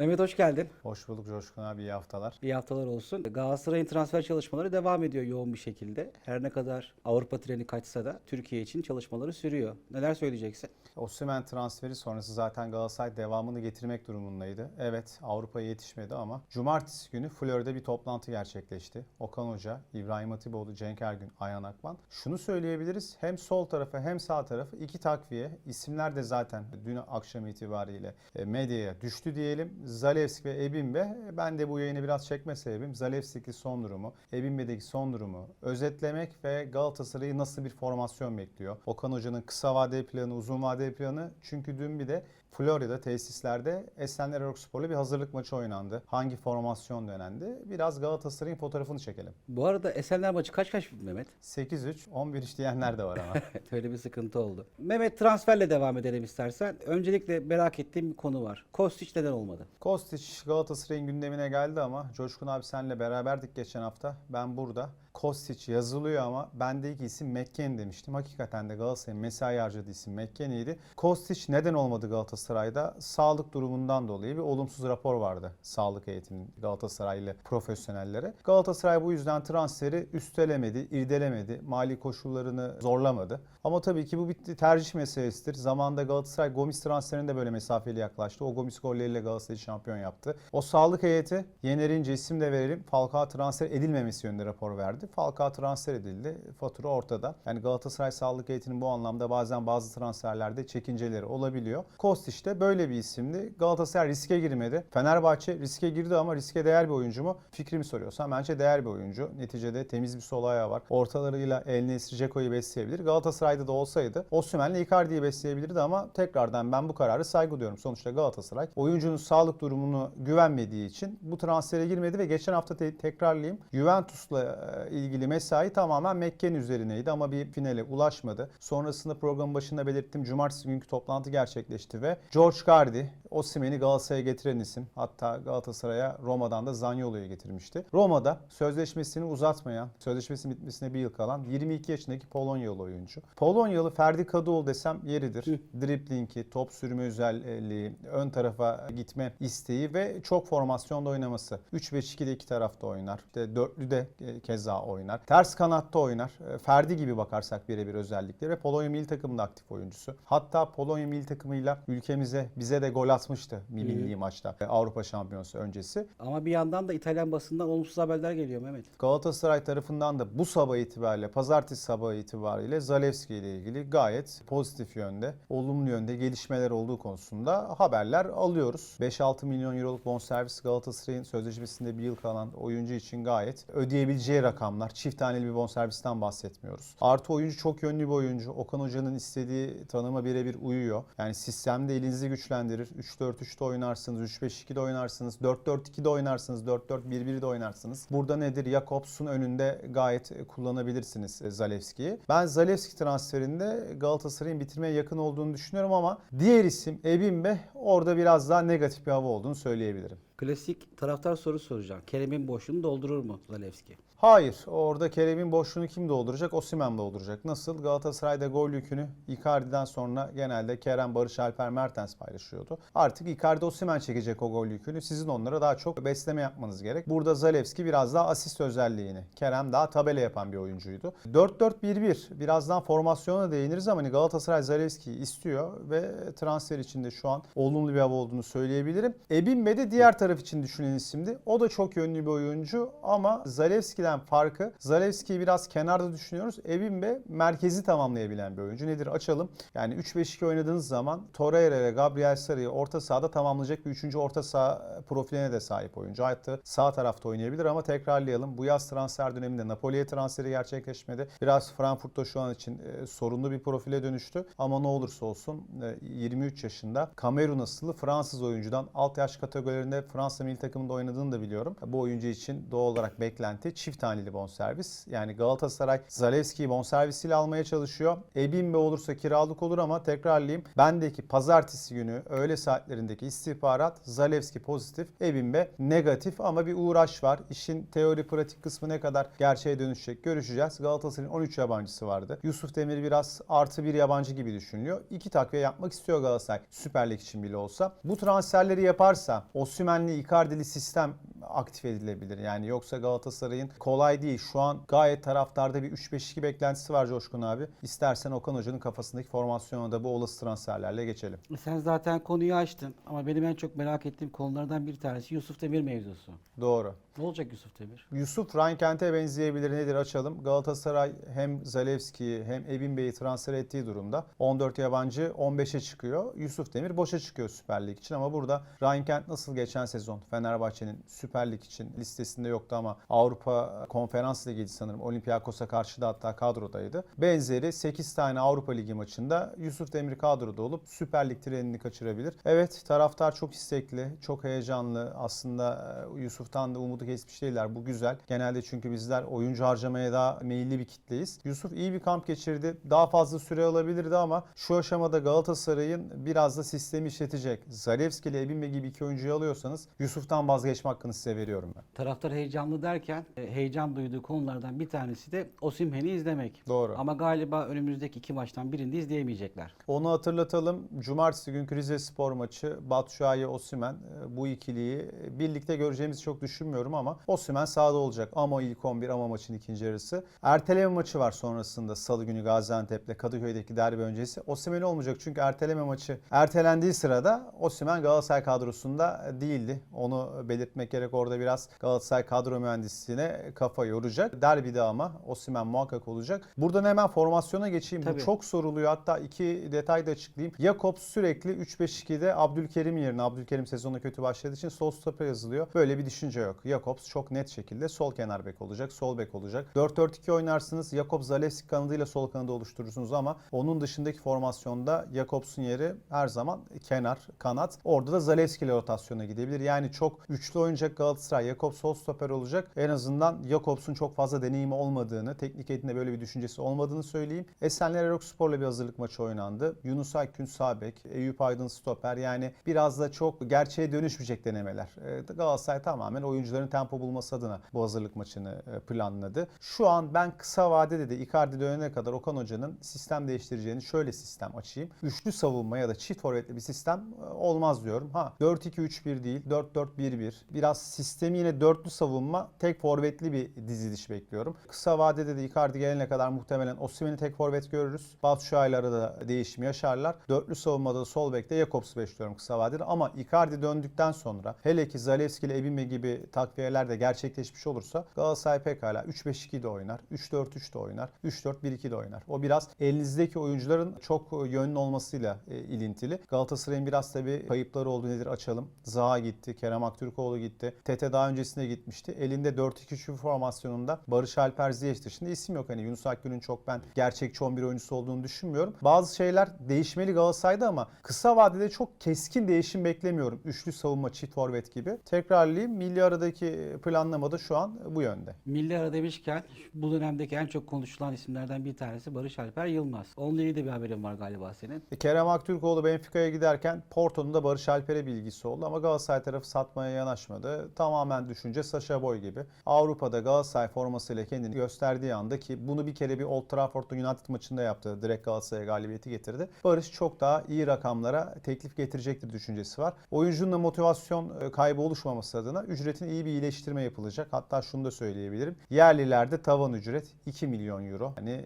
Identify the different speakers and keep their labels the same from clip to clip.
Speaker 1: Mehmet hoş geldin.
Speaker 2: Hoş bulduk Coşkun abi iyi haftalar.
Speaker 1: İyi haftalar olsun. Galatasaray'ın transfer çalışmaları devam ediyor yoğun bir şekilde. Her ne kadar Avrupa treni kaçsa da Türkiye için çalışmaları sürüyor. Neler söyleyeceksin?
Speaker 2: Osimhen transferi sonrası zaten Galatasaray devamını getirmek durumundaydı. Evet Avrupa'ya yetişmedi ama Cumartesi günü Flor'da bir toplantı gerçekleşti. Okan Hoca, İbrahim Hatipoğlu, Cenk Ergün, Ayhan Akman. Şunu söyleyebiliriz hem sol tarafı hem sağ tarafı iki takviye. İsimler de zaten dün akşam itibariyle e, medyaya düştü diyelim. Zalewski ve Ebimbe. Ben de bu yayını biraz çekme sebebim Zalewski'deki son durumu, Ebimbe'deki son durumu özetlemek ve Galatasaray'ı nasıl bir formasyon bekliyor. Okan Hoca'nın kısa vadeli planı, uzun vadeli planı. Çünkü dün bir de Florida tesislerde Esenler Erokspor'la bir hazırlık maçı oynandı. Hangi formasyon denendi? Biraz Galatasaray'ın fotoğrafını çekelim.
Speaker 1: Bu arada Esenler maçı kaç kaç Mehmet?
Speaker 2: 8-3, 11-3 diyenler de var ama.
Speaker 1: Öyle bir sıkıntı oldu. Mehmet transferle devam edelim istersen. Öncelikle merak ettiğim bir konu var. Kostić neden olmadı?
Speaker 2: Kostić Galatasaray'ın gündemine geldi ama Coşkun abi senle beraberdik geçen hafta. Ben burada. Kostić yazılıyor ama bendeki isim McKennie demiştim. Hakikaten de Galatasaray'ın mesai harcadığı isim McKennie'ydi. Kostić neden olmadı Galatasaray'da? Sağlık durumundan dolayı bir olumsuz rapor vardı. Sağlık eğitiminin Galatasaraylı profesyonellere. Galatasaray bu yüzden transferi üstelemedi, irdelemedi. Mali koşullarını zorlamadı. Ama tabii ki bu bir tercih meselesidir. Zamanında Galatasaray Gomis transferinde böyle mesafeli yaklaştı. O Gomis golleriyle Galatasaray'ı şampiyon yaptı. O sağlık heyeti Yener'ince isim de verelim. Falcao transfer edilmemesi yönünde rapor verdi. Falcao transfer edildi. Fatura ortada. Yani Galatasaray sağlık heyetinin bu anlamda bazen bazı transferlerde çekinceleri olabiliyor. Kostić de böyle bir isimdi. Galatasaray riske girmedi. Fenerbahçe riske girdi ama riske değer bir oyuncu mu? Fikrimi soruyorsan bence değer bir oyuncu. Neticede temiz bir sol ayağı var. Ortalarıyla El Nesri Ceko'yu besleyebilir. Galatasaray'da da olsaydı Osimhen'le Icardi'yi besleyebilirdi ama tekrardan ben bu kararı saygı duyuyorum. Sonuçta Galatasaray oyuncunun sağlık durumunu güvenmediği için bu transfere girmedi ve geçen hafta te- tekrarlayayım. Juventus'la e, ilgili mesai tamamen Mekke'nin üzerineydi ama bir finale ulaşmadı. Sonrasında programın başında belirttim. Cumartesi günkü toplantı gerçekleşti ve George Cardi Osimhen'i Galatasaray'a getiren isim. Hatta Galatasaray'a Roma'dan da Zaniolo'yu getirmişti. Roma'da sözleşmesini uzatmayan, sözleşmesinin bitmesine bir yıl kalan 22 yaşındaki Polonyalı oyuncu. Polonyalı Ferdi Kadıoğlu desem yeridir. Driblingi, top sürme özelliği, ön tarafa gitme isteği ve çok formasyonda oynaması. 3-5-2'de iki tarafta oynar. İşte dörtlü de e, keza oynar. Ters kanatta oynar. E, Ferdi gibi bakarsak birebir özellikleri ve Polonya milli takımında aktif oyuncusu. Hatta Polonya milli takımıyla ülkemize bize de gol atmıştı milli maçta e, Avrupa Şampiyonası öncesi.
Speaker 1: Ama bir yandan da İtalyan basından olumsuz haberler geliyor Mehmet.
Speaker 2: Galatasaray tarafından da bu sabah itibariyle, pazartesi sabahı itibariyle Zalewski ile ilgili gayet pozitif yönde, olumlu yönde gelişmeler olduğu konusunda haberler alıyoruz. 5-6 milyon euroluk bonservis Galatasaray'ın sözleşmesinde bir yıl kalan oyuncu için gayet ödeyebileceği rakamlar. Çift taneli bir bonservisten bahsetmiyoruz. Artı oyuncu çok yönlü bir oyuncu. Okan Hoca'nın istediği tanıma birebir uyuyor. Yani sistemde elinizi güçlendirir. 3-4-3'te oynarsınız, 3-5-2'de oynarsınız, 4-4-2'de oynarsınız, 4-4-1-1'de oynarsınız. Burada nedir? Jakobs'un önünde gayet kullanabilirsiniz e, Zalewski'yi. Ben Zalewski transferinde Galatasaray'ın bitirmeye yakın olduğunu düşünüyorum ama diğer isim Ebimbe orada biraz daha negatif bir hava olduğunu söyleyebilirim.
Speaker 1: Klasik taraftar sorusu soracağım. Kerem'in boşluğunu doldurur mu Zalewski?
Speaker 2: Hayır. Orada Kerem'in boşluğunu kim dolduracak? Osimhen dolduracak. Nasıl? Galatasaray'da gol yükünü Icardi'den sonra genelde Kerem, Barış Alper, Mertens paylaşıyordu. Artık Icardi Osimhen çekecek o gol yükünü. Sizin onlara daha çok besleme yapmanız gerek. Burada Zalewski biraz daha asist özelliğini. Kerem daha tabela yapan bir oyuncuydu. 4-4-1-1. Birazdan formasyona değiniriz ama hani Galatasaray Zalewski'yi istiyor ve transfer içinde şu an olumlu bir hava olduğunu söyleyebilirim. Ebimbe de diğer taraf için düşünen isimdi. O da çok yönlü bir oyuncu ama Zalewski'den farkı Zalewski'yi biraz kenarda düşünüyoruz. Ebimbe merkezi tamamlayabilen bir oyuncu. Nedir? Açalım. Yani 3-5-2 oynadığınız zaman Torreira ve Gabriel Sarı'yı orta sahada tamamlayacak bir üçüncü orta saha profiline de sahip oyuncu. Hatta sağ tarafta oynayabilir ama tekrarlayalım. Bu yaz transfer döneminde Napoli'ye transferi gerçekleşmedi. Biraz Frankfurt'ta şu an için e, sorunlu bir profile dönüştü. Ama ne olursa olsun e, 23 yaşında Kamerun asıllı Fransız oyuncudan alt yaş kategorilerinde Fransa milli takımında oynadığını da biliyorum. Bu oyuncu için doğal olarak beklenti çift taneli bonservis. Yani Galatasaray Zalewski'yi bonservisiyle almaya çalışıyor. Ebimbe olursa kiralık olur ama tekrarlayayım. Bendeki pazartesi günü öğle saatlerindeki istihbarat Zalewski pozitif, Ebimbe negatif ama bir uğraş var. İşin teori pratik kısmı ne kadar gerçeğe dönüşecek görüşeceğiz. Galatasaray'ın 13 yabancısı vardı. Yusuf Demir biraz artı bir yabancı gibi düşünülüyor. İki takviye yapmak istiyor Galatasaray Süper Lig için bile olsa. Bu transferleri yaparsa Osimhen'li Icardi'li sistem aktif edilebilir. Yani yoksa Galatasaray'ın kolay değil. Şu an gayet taraftarda bir 3-5-2 beklentisi var Coşkun abi. İstersen Okan Hoca'nın kafasındaki formasyona da bu olası transferlerle geçelim.
Speaker 1: Sen zaten konuyu açtın ama benim en çok merak ettiğim konulardan bir tanesi Yusuf Demir mevzusu.
Speaker 2: Doğru.
Speaker 1: Ne olacak Yusuf Demir?
Speaker 2: Yusuf Ryan Kent'e benzeyebilir nedir açalım. Galatasaray hem Zalewski'yi hem Ebin Bey'i transfer ettiği durumda 14 yabancı 15'e çıkıyor. Yusuf Demir boşa çıkıyor Süper Lig için ama burada Ryan Kent nasıl geçen sezon Fenerbahçe'nin Süper Lig için listesinde yoktu ama Avrupa Konferans Ligi'ydi sanırım. Olympiakos'a karşı da hatta kadrodaydı. Benzeri 8 tane Avrupa Ligi maçında Yusuf Demir kadroda olup Süper Lig trenini kaçırabilir. Evet taraftar çok istekli, çok heyecanlı. Aslında e, Yusuf'tan da umudu kesmiş değiller. Bu güzel. Genelde çünkü bizler oyuncu harcamaya daha meyilli bir kitleyiz. Yusuf iyi bir kamp geçirdi. Daha fazla süre alabilirdi ama şu aşamada Galatasaray'ın biraz da sistemi işletecek. Zalewski ile Ebimbe gibi iki oyuncuyu alıyorsanız Yusuf'tan vazgeçme hakkını size veriyorum ben.
Speaker 1: Taraftar heyecanlı derken e, heyecan duyduğu konulardan bir tanesi de Osimhen'i izlemek.
Speaker 2: Doğru.
Speaker 1: Ama galiba önümüzdeki iki maçtan birinde izleyemeyecekler.
Speaker 2: Onu hatırlatalım. Cumartesi günkü Rize Spor maçı Batshuayi Osimen e, bu ikiliyi birlikte göreceğimizi çok düşünmüyorum ama Osimen sahada olacak. Ama ilk 11 ama maçın ikinci yarısı. Erteleme maçı var sonrasında Salı günü Gaziantep'le Kadıköy'deki derbi öncesi. Osimen olmayacak çünkü erteleme maçı ertelendiği sırada Osimen Galatasaray kadrosunda değildi. Onu belirtmek gerek orada biraz Galatasaray kadro mühendisliğine kafa yoracak. Derbide ama Osimen muhakkak olacak. Buradan hemen formasyona geçeyim. Bu
Speaker 1: Tabii.
Speaker 2: çok soruluyor. Hatta iki detay da açıklayayım. Jakobs sürekli 3-5-2'de Abdülkerim yerine Abdülkerim sezona kötü başladığı için sol stoper yazılıyor. Böyle bir düşünce yok. Jakobs çok net şekilde sol kenar bek olacak, sol bek olacak. 4-4-2 oynarsınız. Jakobs Zalewski kanadıyla sol kanadı oluşturursunuz ama onun dışındaki formasyonda Jakobs'un yeri her zaman kenar, kanat. Orada da Zalewski ile rotasyona gidebilir. Yani çok üçlü oynayacak Galatasaray. Jakobs sol stoper olacak. En azından Jakobs'un çok fazla deneyimi olmadığını, teknik heyetinde böyle bir düşüncesi olmadığını söyleyeyim. Esenler Erokspor'la bir hazırlık maçı oynandı. Yunus Akgün sağ bek, Eyüp Aydın stoper. Yani biraz da çok gerçeğe dönüşmeyecek denemeler. Ee, Galatasaray tamamen oyuncuların tempo bulması adına bu hazırlık maçını e, planladı. Şu an ben kısa vadede de Icardi dönene kadar Okan Hoca'nın sistem değiştireceğini şöyle sistem açayım. Üçlü savunma ya da çift forvetli bir sistem e, olmaz diyorum. Ha 4-2-3-1 değil 4-4-1-1. Biraz sistemi yine dörtlü savunma tek forvetli bir diziliş bekliyorum. Kısa vadede de Icardi gelene kadar muhtemelen Osimhen'i tek forvet görürüz. Batshuayi'ları da değişim yaşarlar. Dörtlü savunmada da sol bekte Jakobs'u bekliyorum kısa vadede ama Icardi döndükten sonra hele ki Zalewski ile Ebime gibi takviyeler de gerçekleşmiş olursa Galatasaray pekala 3-5-2 de oynar. 3-4-3 de oynar. 3-4-1-2 de oynar. O biraz elinizdeki oyuncuların çok yönlü olmasıyla e, ilintili. Galatasaray'ın biraz tabii kayıpları oldu nedir açalım. Zaha gitti. Kerem Aktürkoğlu gitti. Tete daha öncesinde gitmişti. Elinde 4-2-3 formasyonunda Barış Alper Ziyech dışında isim yok. Hani Yunus Akgün'ün çok ben gerçekçi 11 oyuncusu olduğunu düşünmüyorum. Bazı şeyler değişmeli Galatasaray'da ama kısa vadede çok keskin değişim beklemiyorum. Üçlü savunma, çift forvet gibi. Tekrarlayayım. Milli aradaki planlamada şu an bu yönde.
Speaker 1: Milli ara demişken bu dönemdeki en çok konuşulan isimlerden bir tanesi Barış Alper Yılmaz. Onunla ilgili de bir haberin var galiba senin.
Speaker 2: E, Kerem Aktürkoğlu Benfica'ya giderken Porto'nun da Barış Alper'e bilgisi oldu ama Galatasaray tarafı satmaya yanaşmadı. Tamamen düşünce Saşa Boy gibi. Avrupa'da Galatasaray formasıyla kendini gösterdiği anda ki bunu bir kere bir Old Trafford'da United maçında yaptı. Direkt Galatasaray'a galibiyeti getirdi. Barış çok daha iyi rakamlara teklif getirecektir düşüncesi var. Oyuncunun da motivasyon e, kaybı oluşmaması adına ücretin iyi bir iyileştirme yapılacak. Hatta şunu da söyleyebilirim. Yerlilerde tavan ücret 2 milyon euro. E,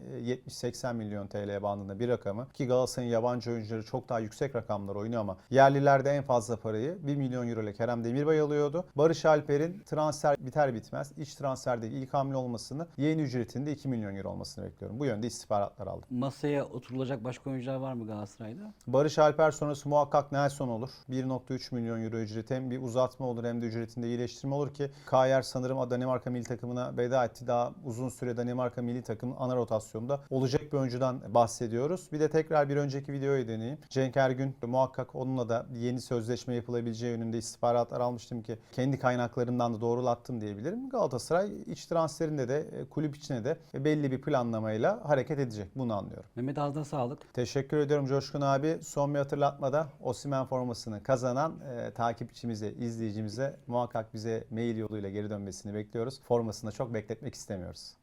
Speaker 2: 70-80 milyon TL bandında bir rakamı. Ki Galatasaray'ın yabancı oyuncuları çok daha yüksek rakamlar oynuyor ama yerlilerde en fazla parayı 1 milyon euro ile Kerem Demirbay alıyordu. Barış Alper'in transfer biter bitmez iç transferdeki ilk hamle olmasını yeni ücretinde 2 milyon euro olmasını bekliyorum. Bu yönde istihbaratlar aldım.
Speaker 1: Masaya oturulacak başka oyuncular var mı Galatasaray'da?
Speaker 2: Barış Alper sonrası muhakkak Nelson olur. 1.3 milyon euro ücreti hem bir uzatma olur hem de ücretinde iyileştirme olur ki Kayer sanırım Danimarka milli takımına veda etti. Daha uzun süre Danimarka milli takımın ana rotasyonda olacak bir oyuncudan bahsediyoruz. Bir de tekrar bir önceki videoyu deneyeyim. Cenk Ergün muhakkak onunla da yeni sözleşme yapılabileceği yönünde istihbaratlar almıştım ki kendi kaynaklarından da doğrulattım diyebilirim. Galatasaray iç transferinde de e, kulüp içine de belli bir planlamayla hareket edecek. Bunu anlıyorum.
Speaker 1: Mehmet ağzına sağlık.
Speaker 2: Teşekkür ediyorum Coşkun abi. Son bir hatırlatmada Osimen formasını kazanan e, takipçimize, izleyicimize muhakkak bize mail yoluyla geri dönmesini bekliyoruz. Formasını da çok bekletmek istemiyoruz.